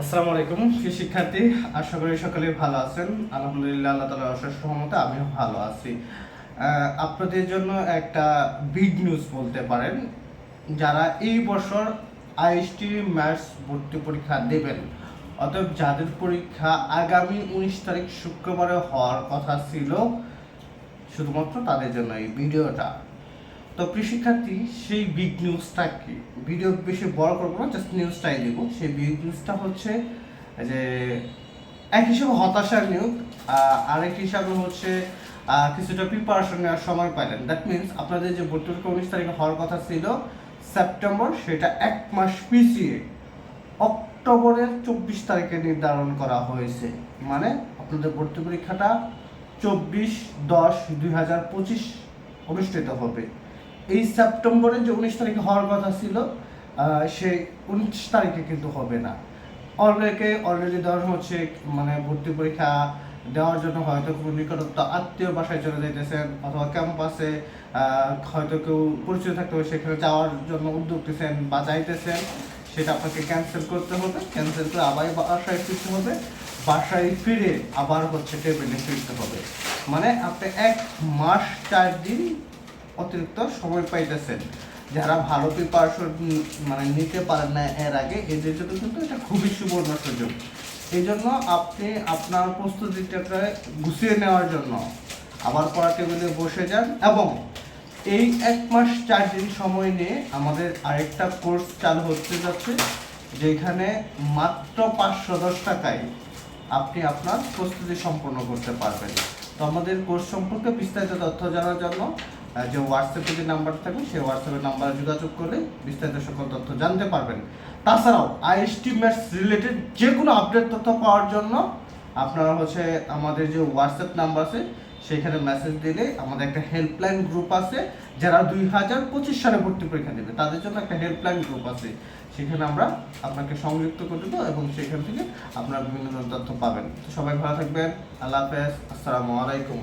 আসসালামু আলাইকুম শিক্ষার্থী, আশা করি সকলে ভালো আছেন। আলহামদুলিল্লাহ, আল্লাহ তালা অশেষ সহমতে আমিও ভালো আছি। আপনাদের জন্য একটা বিগ নিউজ বলতে পারেন। যারা এই বছর আইএসটি ম্যাথস ভর্তি পরীক্ষা দেবেন, অতএব যাদের পরীক্ষা আগামী উনিশ তারিখ শুক্রবারে হওয়ার কথা ছিল, শুধুমাত্র তাদের জন্য এই ভিডিওটা তো প্রিয় শিক্ষার্থী সেই বিগ নিউজটা কি? ভিডিও বেশি বড় করব না জাস্ট নিউজটাই দেবো। সেই বিগ নিউজটা হচ্ছে যে, এক হিসাবে হতাশার নিউজ আরেক হিসাবে হচ্ছে কিছুটা প্রিপারেশন নেওয়ার সময় পাইলেন। দ্যাট মিনস আপনাদের যে ভর্তি উনিশ তারিখে হওয়ার কথা ছিল, সেপ্টেম্বর সেটা এক মাস পিছিয়ে অক্টোবরের চব্বিশ তারিখে নির্ধারণ করা হয়েছে। মানে আপনাদের ভর্তি পরীক্ষাটা চব্বিশ দশ দুই হাজার পঁচিশ অনুষ্ঠিত হবে। এই সেপ্টেম্বরে যে উনিশ তারিখে হওয়ার কথা ছিল সে উনিশ তারিখে কিন্তু হবে না। অনেকে অলরেডি ধর হচ্ছে মানে ভর্তি পরীক্ষা দেওয়ার জন্য হয়তো কোনো নিকটত্ব আত্মীয় বাসায় চলে যাইতেছেন অথবা ক্যাম্পাসে হয়তো কেউ পরিচয় থাকতে হবে সেখানে যাওয়ার জন্য উদ্যোগ নিতেছেন বা যাইতেছেন, সেটা আপনাকে ক্যান্সেল করতে হবে। ক্যান্সেল করে আবার বাসায় ফিরতে হবে। বাসায় ফিরে আবার হচ্ছে টেবিলে ফিরতে হবে। মানে আপনি এক মাস চার দিন অতিরিক্ত সময় পাইতেছেন। যারা ভালো প্রিপারেশন মানে নিতে পারেন না এর আগে, এদের জন্য কিন্তু এটা খুবই সুবর্ণ সুযোগ। এই জন্য আপনি আপনার প্রস্তুতিটাকে গুছিয়ে নেওয়ার জন্য আবার পড়া টেবিলে বসে যান এবং এই এক মাস চার দিন সময় নিয়ে আমাদের আরেকটা কোর্স চালু হতে যাচ্ছে, যেখানে মাত্র পাঁচশো দশ টাকায় আপনি আপনার প্রস্তুতি সম্পন্ন করতে পারবেন। তো আমাদের কোর্স সম্পর্কে বিস্তারিত তথ্য জানার জন্য যে হোয়াটসঅ্যাপে যে নাম্বার থাকবে, সেই হোয়াটসঅ্যাপের নাম্বারে যোগাযোগ করলে বিস্তারিত সকল তথ্য জানতে পারবেন। তাছাড়াও আইএসটি ম্যাথস রিলেটেড যে কোনো আপডেট তথ্য পাওয়ার জন্য আপনারা হচ্ছে আমাদের যে হোয়াটসঅ্যাপ নাম্বার আছে, সেখানে মেসেজ দিলে আমাদের একটা হেল্পলাইন গ্রুপ আছে, যারা দুই হাজার পঁচিশ সালে ভর্তি পরীক্ষা দেবে। তাদের জন্য একটা হেল্পলাইন গ্রুপ আছে। সেখানে আমরা আপনাকে সংযুক্ত করে দেবো এবং সেখান থেকে আপনারা বিভিন্ন তথ্য পাবেন। তো সবাই ভালো থাকবেন। আল্লাহ হাফেজ। আসসালামু আলাইকুম।